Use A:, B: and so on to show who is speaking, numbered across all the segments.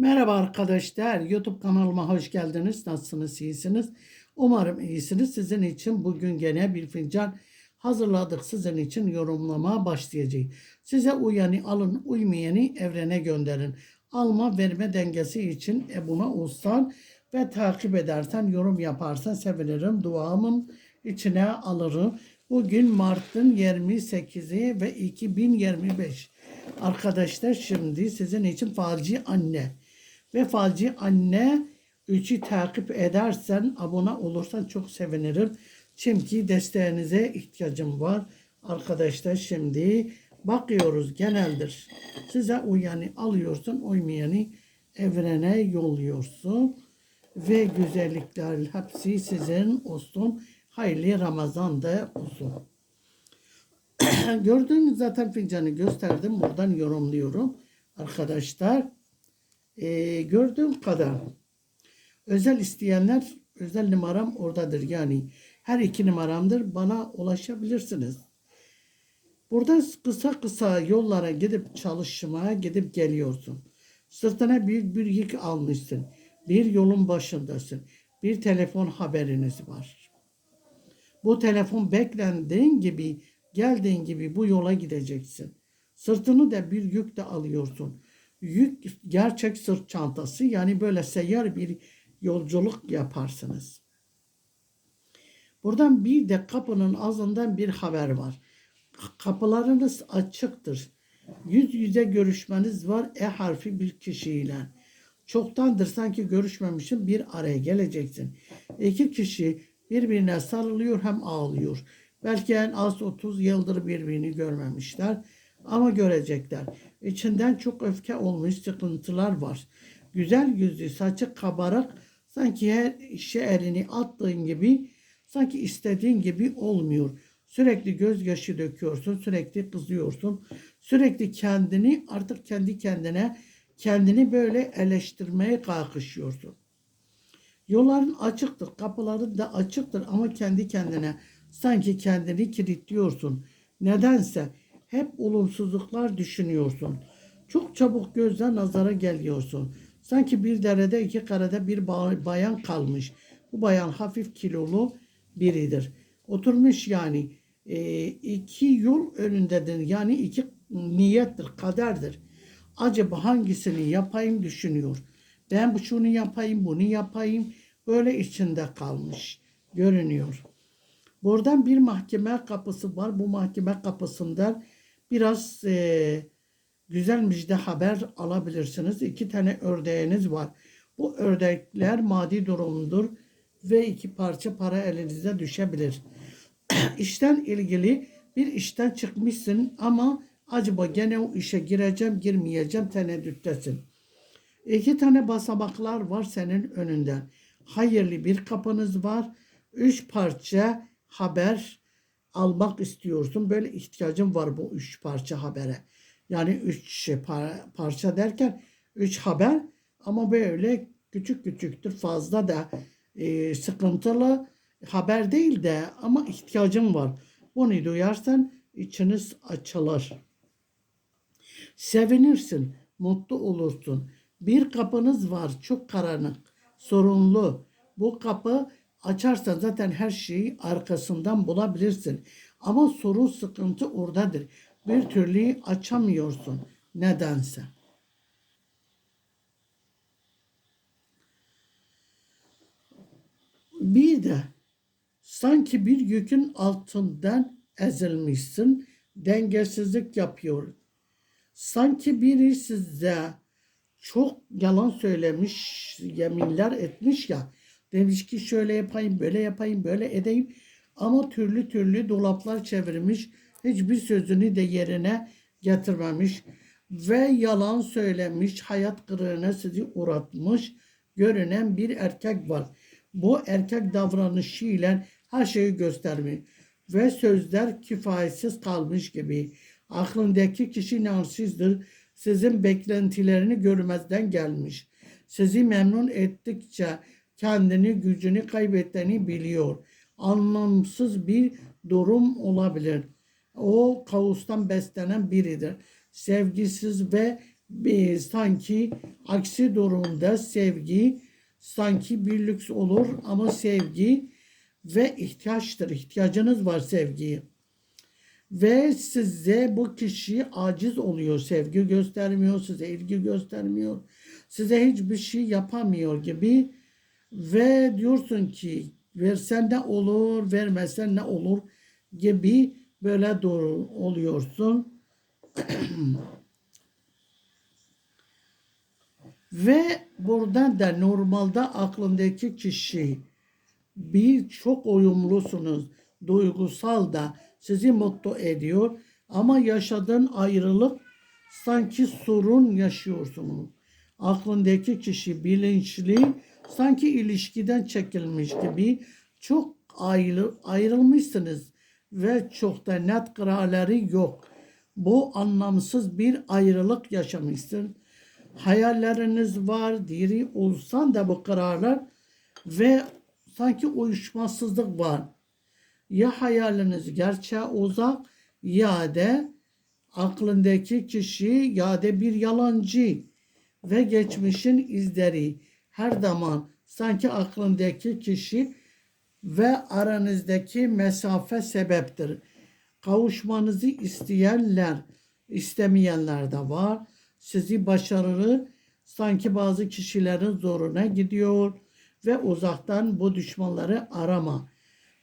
A: Merhaba arkadaşlar. YouTube kanalıma hoş geldiniz. Nasılsınız? İyisiniz? Umarım iyisiniz. Sizin için bugün gene bir fincan hazırladık. Sizin için yorumlamaya başlayacağız. Size uyanı alın, uymayanı evrene gönderin. Alma verme dengesi için buna olsan ve takip edersen, yorum yaparsan sevinirim. Duamın içine alırım. Bugün Mart'ın 28'i ve 2025. Arkadaşlar şimdi sizin için falcı anne ve falcı anne üçü takip edersen abone olursan çok sevinirim. Çünkü desteğinize ihtiyacım var. Arkadaşlar şimdi bakıyoruz geneldir. Size uyanı alıyorsun uymayanı evrene yolluyorsun. Ve güzellikler hepsi sizin olsun. Hayırlı Ramazan da olsun. Gördüğünüz zaten fincanı gösterdim. Buradan yorumluyorum. Arkadaşlar ee, gördüğüm kadar özel isteyenler özel numaram oradadır. Yani her iki numaramdır. Bana ulaşabilirsiniz. Burada kısa kısa yollara gidip çalışmaya gidip geliyorsun. Sırtına büyük bir yük almışsın. Bir yolun başındasın. Bir telefon haberiniz var. Bu telefon beklendiğin gibi geldiğin gibi bu yola gideceksin. Sırtını da bir yük de alıyorsun. Yük gerçek sırt çantası yani böyle seyyar bir yolculuk yaparsınız. Buradan bir de kapının ağzından bir haber var. Kapılarınız açıktır. Yüz yüze görüşmeniz var E harfi bir kişiyle. Çoktandır sanki görüşmemişim bir araya geleceksin. İki kişi birbirine sarılıyor hem ağlıyor. Belki en az 30 yıldır birbirini görmemişler ama görecekler. İçinden çok öfke olmuş sıkıntılar var. Güzel yüzlü, saçı kabarık, sanki her işe elini attığın gibi, sanki istediğin gibi olmuyor. Sürekli gözyaşı döküyorsun, sürekli kızıyorsun. Sürekli kendini artık kendi kendine kendini böyle eleştirmeye kalkışıyorsun. Yolların açıktır, kapıların da açıktır ama kendi kendine sanki kendini kilitliyorsun. Nedense hep olumsuzluklar düşünüyorsun. Çok çabuk gözden nazara geliyorsun. Sanki bir derede iki karede bir bayan kalmış. Bu bayan hafif kilolu biridir. Oturmuş yani e, iki yol önündedir. Yani iki niyettir, kaderdir. Acaba hangisini yapayım düşünüyor. Ben bu şunu yapayım, bunu yapayım. Böyle içinde kalmış görünüyor. Buradan bir mahkeme kapısı var. Bu mahkeme kapısında biraz e, güzel müjde haber alabilirsiniz. İki tane ördeğiniz var. Bu ördekler maddi durumdur ve iki parça para elinize düşebilir. İşten ilgili bir işten çıkmışsın ama acaba gene o işe gireceğim girmeyeceğim tereddüttesin. İki tane basamaklar var senin önünden. Hayırlı bir kapınız var. Üç parça haber almak istiyorsun. Böyle ihtiyacın var bu üç parça habere. Yani üç şey, par- parça derken üç haber ama böyle küçük küçüktür fazla da e, sıkıntılı haber değil de ama ihtiyacın var. Bunu duyarsan içiniz açılır. Sevinirsin, mutlu olursun. Bir kapınız var çok karanlık, sorunlu. Bu kapı açarsan zaten her şeyi arkasından bulabilirsin. Ama sorun sıkıntı oradadır. Bir türlü açamıyorsun nedense. Bir de sanki bir yükün altından ezilmişsin, dengesizlik yapıyor. Sanki biri size çok yalan söylemiş, yeminler etmiş ya. Demiş ki şöyle yapayım, böyle yapayım, böyle edeyim. Ama türlü türlü dolaplar çevirmiş. Hiçbir sözünü de yerine getirmemiş. Ve yalan söylemiş, hayat kırığına sizi uğratmış görünen bir erkek var. Bu erkek davranışıyla her şeyi göstermiş. Ve sözler kifayetsiz kalmış gibi. Aklındaki kişi narsizdir. Sizin beklentilerini görmezden gelmiş. Sizi memnun ettikçe kendini gücünü kaybettiğini biliyor. Anlamsız bir durum olabilir. O kaostan beslenen biridir. Sevgisiz ve bir sanki aksi durumda sevgi sanki bir lüks olur ama sevgi ve ihtiyaçtır. İhtiyacınız var sevgiye. Ve size bu kişi aciz oluyor. Sevgi göstermiyor, size ilgi göstermiyor. Size hiçbir şey yapamıyor gibi. Ve diyorsun ki versen ne olur, vermesen ne olur gibi böyle doğru oluyorsun. Ve buradan da normalde aklındaki kişi bir çok uyumlusunuz. Duygusal da sizi mutlu ediyor. Ama yaşadığın ayrılık sanki sorun yaşıyorsunuz. Aklındaki kişi bilinçli sanki ilişkiden çekilmiş gibi çok ayrı, ayrılmışsınız ve çok da net kararları yok. Bu anlamsız bir ayrılık yaşamışsın. Hayalleriniz var, diri olsan da bu kararlar ve sanki uyuşmazsızlık var. Ya hayaliniz gerçeğe uzak ya da aklındaki kişi ya da bir yalancı ve geçmişin izleri her zaman sanki aklındaki kişi ve aranızdaki mesafe sebeptir. Kavuşmanızı isteyenler, istemeyenler de var. Sizi başarılı sanki bazı kişilerin zoruna gidiyor ve uzaktan bu düşmanları arama.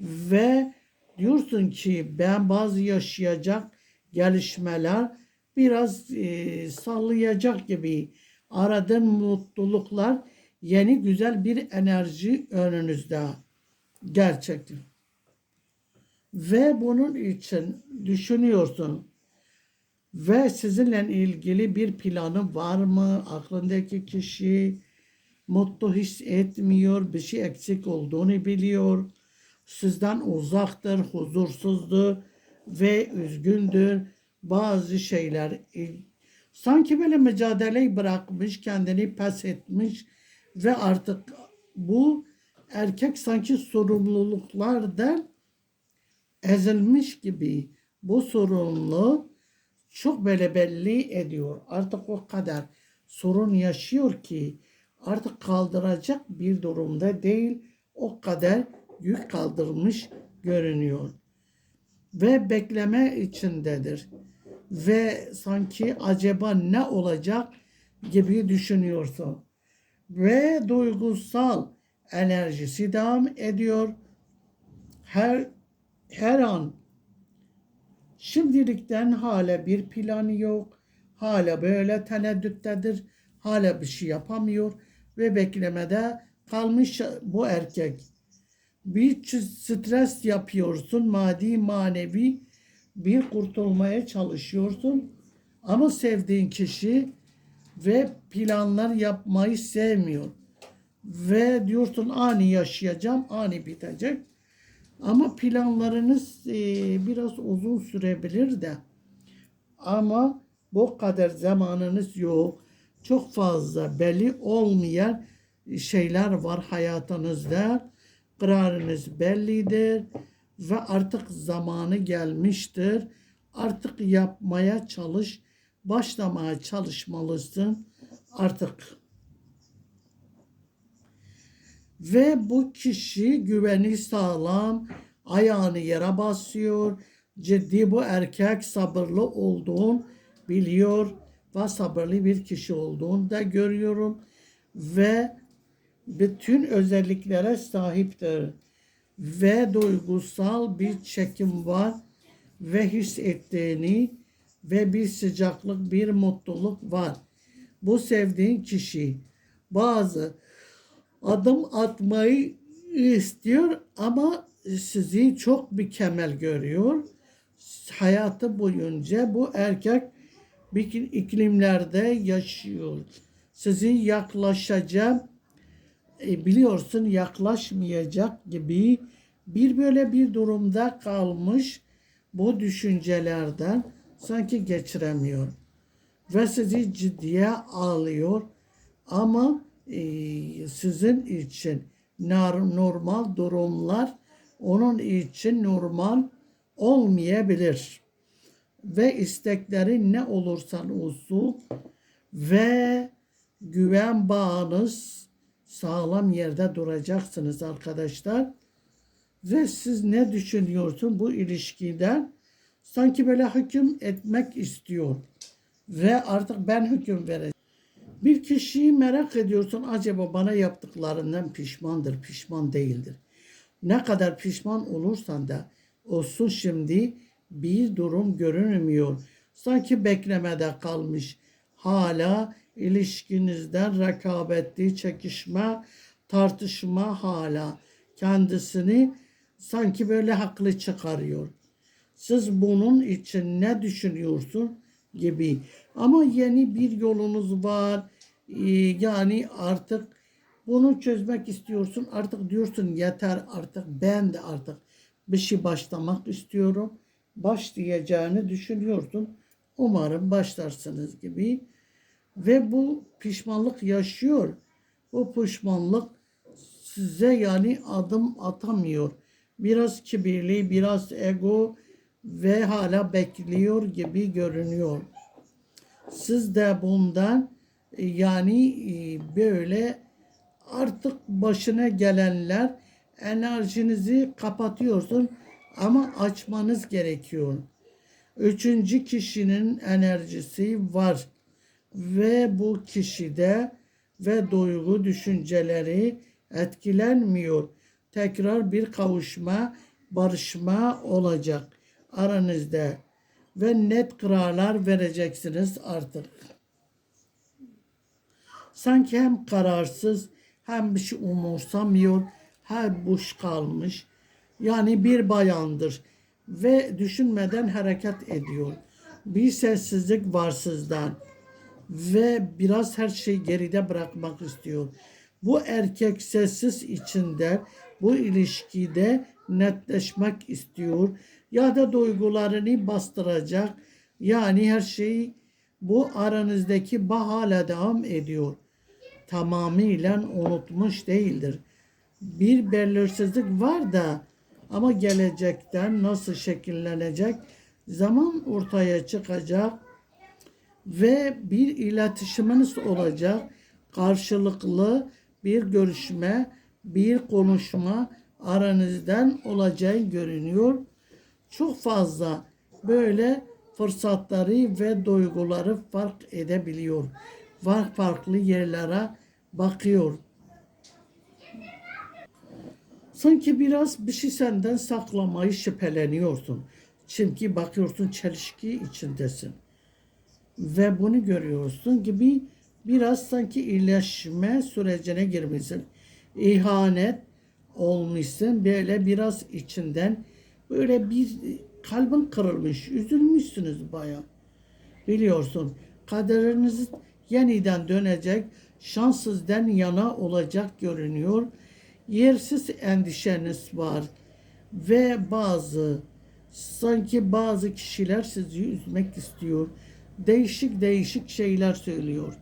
A: Ve diyorsun ki ben bazı yaşayacak gelişmeler biraz e, sallayacak gibi aradığın mutluluklar yeni güzel bir enerji önünüzde gerçekten. Ve bunun için düşünüyorsun ve sizinle ilgili bir planı var mı? Aklındaki kişi mutlu hissetmiyor, bir şey eksik olduğunu biliyor. Sizden uzaktır, huzursuzdur ve üzgündür. Bazı şeyler sanki böyle mücadeleyi bırakmış, kendini pes etmiş ve artık bu erkek sanki sorumluluklardan ezilmiş gibi bu sorumluluğu çok böyle belli ediyor. Artık o kadar sorun yaşıyor ki artık kaldıracak bir durumda değil. O kadar yük kaldırmış görünüyor. Ve bekleme içindedir. Ve sanki acaba ne olacak gibi düşünüyorsun. Ve duygusal enerjisi devam ediyor. Her her an şimdilikten hala bir planı yok. Hala böyle teneddüttedir. Hala bir şey yapamıyor ve beklemede kalmış bu erkek. Bir stres yapıyorsun maddi manevi bir kurtulmaya çalışıyorsun ama sevdiğin kişi ve planlar yapmayı sevmiyor. Ve diyorsun ani yaşayacağım, ani bitecek. Ama planlarınız e, biraz uzun sürebilir de. Ama bu kadar zamanınız yok. Çok fazla belli olmayan şeyler var hayatınızda. Kararınız bellidir ve artık zamanı gelmiştir. Artık yapmaya çalış, başlamaya çalışmalısın artık. Ve bu kişi güveni sağlam, ayağını yere basıyor. Ciddi bu erkek sabırlı olduğunu biliyor ve sabırlı bir kişi olduğunu da görüyorum. Ve bütün özelliklere sahiptir. Ve duygusal bir çekim var ve hissettiğini ve bir sıcaklık, bir mutluluk var. Bu sevdiğin kişi bazı adım atmayı istiyor ama sizi çok mükemmel görüyor. Hayatı boyunca bu erkek bir iklimlerde yaşıyor. Sizi yaklaşacak, e, biliyorsun yaklaşmayacak gibi bir böyle bir durumda kalmış bu düşüncelerden sanki geçiremiyor. Ve sizi ciddiye alıyor ama e, sizin için normal durumlar onun için normal olmayabilir. Ve istekleri ne olursan olsun ve güven bağınız sağlam yerde duracaksınız arkadaşlar. Ve siz ne düşünüyorsun bu ilişkiden? Sanki böyle hüküm etmek istiyor. Ve artık ben hüküm vereceğim. Bir kişiyi merak ediyorsun acaba bana yaptıklarından pişmandır, pişman değildir. Ne kadar pişman olursan da olsun şimdi bir durum görünmüyor. Sanki beklemede kalmış. Hala ilişkinizden rekabetli çekişme, tartışma hala kendisini sanki böyle haklı çıkarıyor. Siz bunun için ne düşünüyorsun gibi. Ama yeni bir yolunuz var. Ee, Yani artık bunu çözmek istiyorsun. Artık diyorsun yeter artık ben de artık bir şey başlamak istiyorum. Başlayacağını düşünüyorsun. Umarım başlarsınız gibi. Ve bu pişmanlık yaşıyor. Bu pişmanlık size yani adım atamıyor. Biraz kibirli, biraz ego ve hala bekliyor gibi görünüyor. Siz de bundan e, yani e, böyle artık başına gelenler enerjinizi kapatıyorsun ama açmanız gerekiyor. Üçüncü kişinin enerjisi var ve bu kişide ve duygu düşünceleri etkilenmiyor. Tekrar bir kavuşma, barışma olacak aranızda ve net kararlar vereceksiniz artık. Sanki hem kararsız hem bir şey umursamıyor, her boş kalmış. Yani bir bayandır ve düşünmeden hareket ediyor. Bir sessizlik var sizden ve biraz her şeyi geride bırakmak istiyor. Bu erkek sessiz içinde bu ilişkide netleşmek istiyor ya da duygularını bastıracak. Yani her şey bu aranızdaki bağ hala devam ediyor. Tamamıyla unutmuş değildir. Bir belirsizlik var da ama gelecekten nasıl şekillenecek zaman ortaya çıkacak ve bir iletişiminiz olacak. Karşılıklı bir görüşme, bir konuşma aranızdan olacağı görünüyor. Çok fazla böyle fırsatları ve duyguları fark edebiliyor. Var farklı yerlere bakıyor. Sanki biraz bir şey senden saklamayı şüpheleniyorsun. Çünkü bakıyorsun çelişki içindesin ve bunu görüyorsun gibi biraz sanki iyileşme sürecine girmişsin. İhanet olmuşsun böyle biraz içinden böyle bir kalbin kırılmış, üzülmüşsünüz baya. Biliyorsun kaderiniz yeniden dönecek, şanssızdan yana olacak görünüyor. Yersiz endişeniz var ve bazı sanki bazı kişiler sizi üzmek istiyor değişik değişik şeyler söylüyor.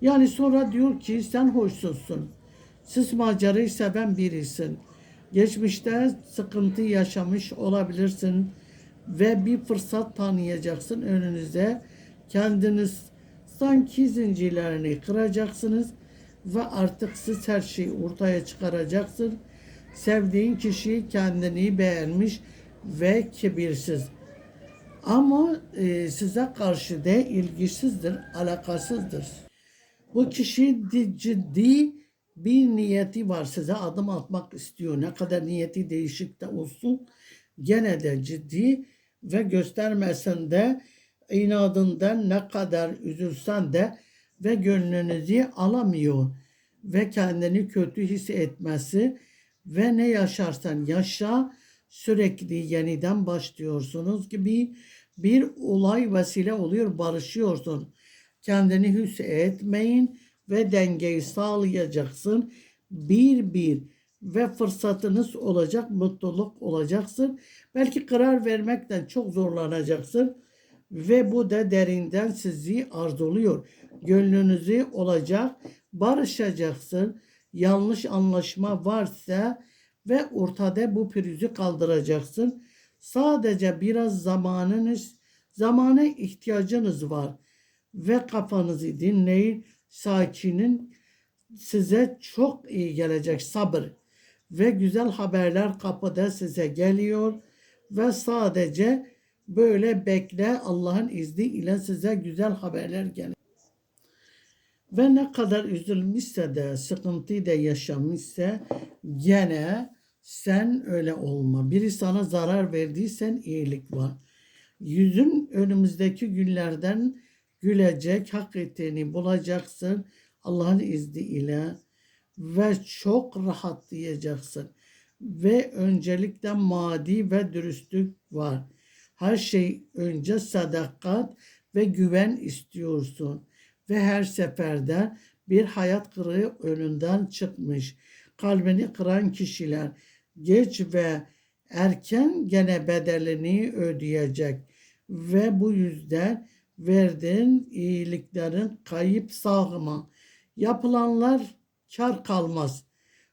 A: Yani sonra diyor ki sen hoşsuzsun. Siz macerayı seven birisin. Geçmişte sıkıntı yaşamış olabilirsin ve bir fırsat tanıyacaksın önünüze. Kendiniz sanki zincirlerini kıracaksınız ve artık siz her şeyi ortaya çıkaracaksın. Sevdiğin kişi kendini beğenmiş ve kibirsiz. Ama e, size karşı da ilgisizdir, alakasızdır. Bu kişi di- ciddi bir niyeti var size adım atmak istiyor. Ne kadar niyeti değişik de olsun gene de ciddi ve göstermesen de inadından ne kadar üzülsen de ve gönlünüzü alamıyor ve kendini kötü hissetmesi ve ne yaşarsan yaşa sürekli yeniden başlıyorsunuz gibi bir olay vesile oluyor barışıyorsun. Kendini hüs etmeyin ve dengeyi sağlayacaksın. Bir bir ve fırsatınız olacak, mutluluk olacaksın. Belki karar vermekten çok zorlanacaksın ve bu da derinden sizi arzuluyor. Gönlünüzü olacak, barışacaksın. Yanlış anlaşma varsa ve ortada bu pürüzü kaldıracaksın. Sadece biraz zamanınız, zamana ihtiyacınız var. ve kafanızı dinleyin. Sakinin size çok iyi gelecek sabır ve güzel haberler kapıda size geliyor ve sadece böyle bekle Allah'ın izniyle size güzel haberler gelir. Ve ne kadar üzülmüşse de, sıkıntıyı da yaşamışsa gene sen öyle olma. Biri sana zarar verdiysen iyilik var. Yüzün önümüzdeki günlerden gülecek, hak ettiğini bulacaksın Allah'ın izniyle ve çok rahatlayacaksın. Ve öncelikle maddi ve dürüstlük var. Her şey önce sadakat ve güven istiyorsun. Ve her seferde bir hayat kırığı önünden çıkmış. Kalbini kıran kişiler geç ve erken gene bedelini ödeyecek. Ve bu yüzden verdiğin iyiliklerin kayıp sağma. Yapılanlar kar kalmaz.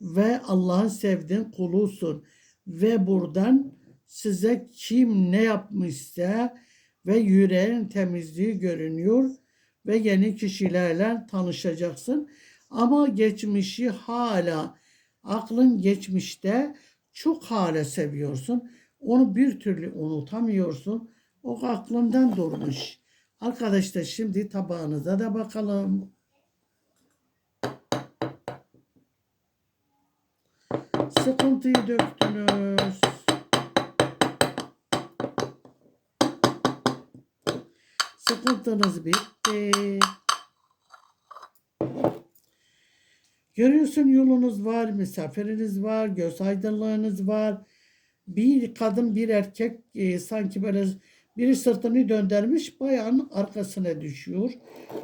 A: Ve Allah'ın sevdiğin kulusun. Ve buradan size kim ne yapmışsa ve yüreğin temizliği görünüyor ve yeni kişilerle tanışacaksın. Ama geçmişi hala aklın geçmişte çok hala seviyorsun. Onu bir türlü unutamıyorsun. O aklından durmuş. Arkadaşlar şimdi tabağınıza da bakalım. Sıkıntıyı döktünüz. Sıkıntınız bitti. Görüyorsun yolunuz var, misafiriniz var, göz aydınlığınız var. Bir kadın bir erkek e, sanki böyle biri sırtını döndürmüş bayanın arkasına düşüyor.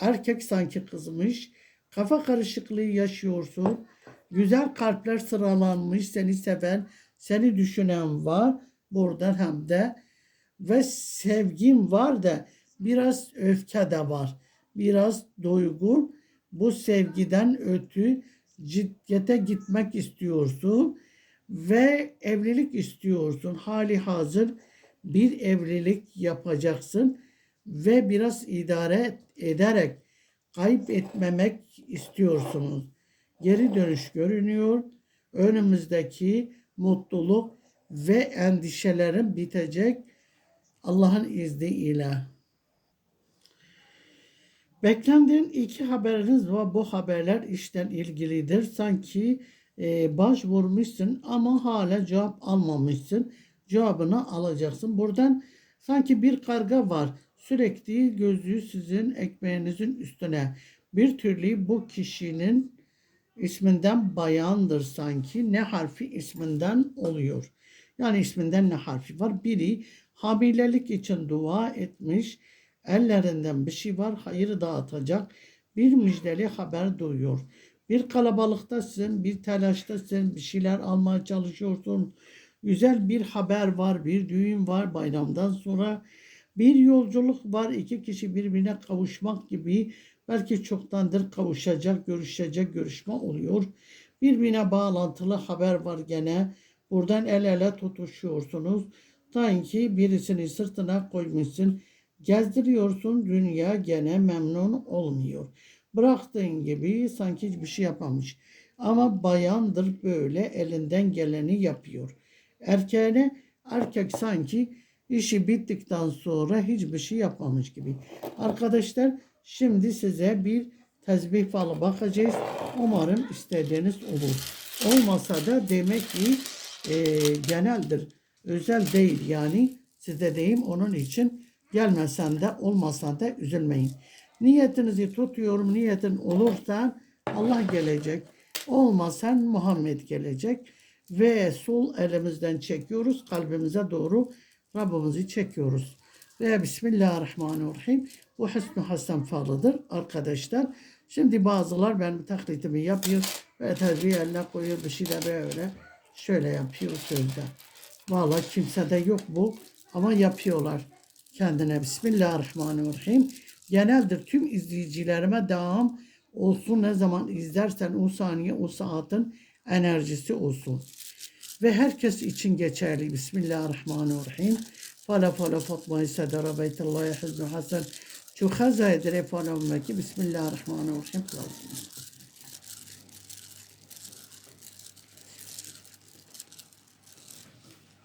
A: Erkek sanki kızmış. Kafa karışıklığı yaşıyorsun. Güzel kalpler sıralanmış seni seven, seni düşünen var. Buradan hem de ve sevgin var da biraz öfke de var. Biraz duygu. Bu sevgiden ötü ciddiyete gitmek istiyorsun ve evlilik istiyorsun. Hali hazır bir evlilik yapacaksın ve biraz idare ederek kayıp etmemek istiyorsunuz. Geri dönüş görünüyor. Önümüzdeki mutluluk ve endişelerin bitecek Allah'ın izniyle. Beklendiğin iki haberiniz var. Bu haberler işten ilgilidir. Sanki e, başvurmuşsun ama hala cevap almamışsın. Cevabını alacaksın. Buradan sanki bir karga var. Sürekli gözü sizin ekmeğinizin üstüne. Bir türlü bu kişinin isminden bayandır sanki. Ne harfi isminden oluyor. Yani isminden ne harfi var? Biri hamilelik için dua etmiş Ellerinden bir şey var, hayır dağıtacak bir müjdeli haber duyuyor. Bir kalabalıktasın, bir telaştasın, bir şeyler almaya çalışıyorsun. Güzel bir haber var, bir düğün var bayramdan sonra. Bir yolculuk var, iki kişi birbirine kavuşmak gibi. Belki çoktandır kavuşacak, görüşecek görüşme oluyor. Birbirine bağlantılı haber var gene. Buradan el ele tutuşuyorsunuz. Sanki birisini sırtına koymuşsun Gezdiriyorsun dünya gene memnun olmuyor. Bıraktığın gibi sanki hiçbir şey yapmamış. Ama bayandır böyle elinden geleni yapıyor. Erkeğine erkek sanki işi bittikten sonra hiçbir şey yapmamış gibi. Arkadaşlar şimdi size bir tezbih falı bakacağız. Umarım istediğiniz olur. Olmasa da demek ki e, geneldir. Özel değil yani size deyim onun için Gelmesen de olmasan da üzülmeyin. Niyetinizi tutuyorum. Niyetin olursa Allah gelecek. Olmasan Muhammed gelecek. Ve sol elimizden çekiyoruz. Kalbimize doğru Rabbimizi çekiyoruz. Ve Bismillahirrahmanirrahim. Bu Hüsnü Hasan falıdır arkadaşlar. Şimdi bazılar benim taklitimi yapıyor ve tezbih eline koyuyor bir şey de böyle şöyle yapıyor sözde. Vallahi kimsede yok bu ama yapıyorlar kendine. Bismillahirrahmanirrahim. Geneldir tüm izleyicilerime devam olsun. Ne zaman izlersen o saniye o saatin enerjisi olsun. Ve herkes için geçerli. Bismillahirrahmanirrahim. Fala fala Fatma sedera beytullahi hüznü hasen. Şu hazayı telefonumdaki Bismillahirrahmanirrahim.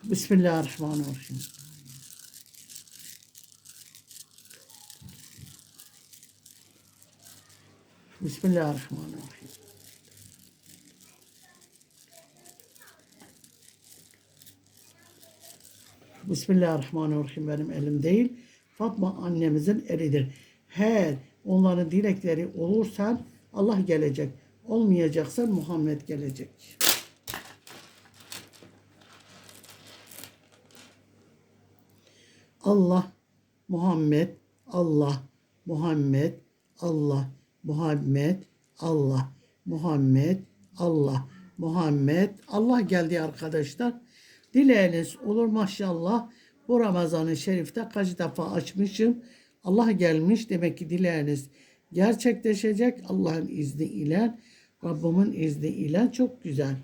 A: Bismillahirrahmanirrahim. Bismillahirrahmanirrahim. Bismillahirrahmanirrahim benim elim değil. Fatma annemizin elidir. Her onların dilekleri olursa Allah gelecek. Olmayacaksa Muhammed gelecek. Allah, Muhammed, Allah, Muhammed, Allah, Muhammed, Allah, Muhammed, Allah, Muhammed, Allah geldi arkadaşlar. Dileğiniz olur maşallah. Bu Ramazan-ı Şerif'te kaç defa açmışım. Allah gelmiş demek ki dileğiniz gerçekleşecek Allah'ın izni ile, Rabbimin izni ile çok güzel.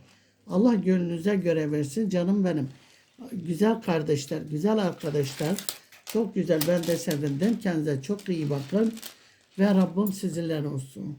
A: Allah gönlünüze göre versin canım benim. Güzel kardeşler, güzel arkadaşlar. Çok güzel ben de sevindim. Kendinize çok iyi bakın. Ve Rabbim sizinle olsun.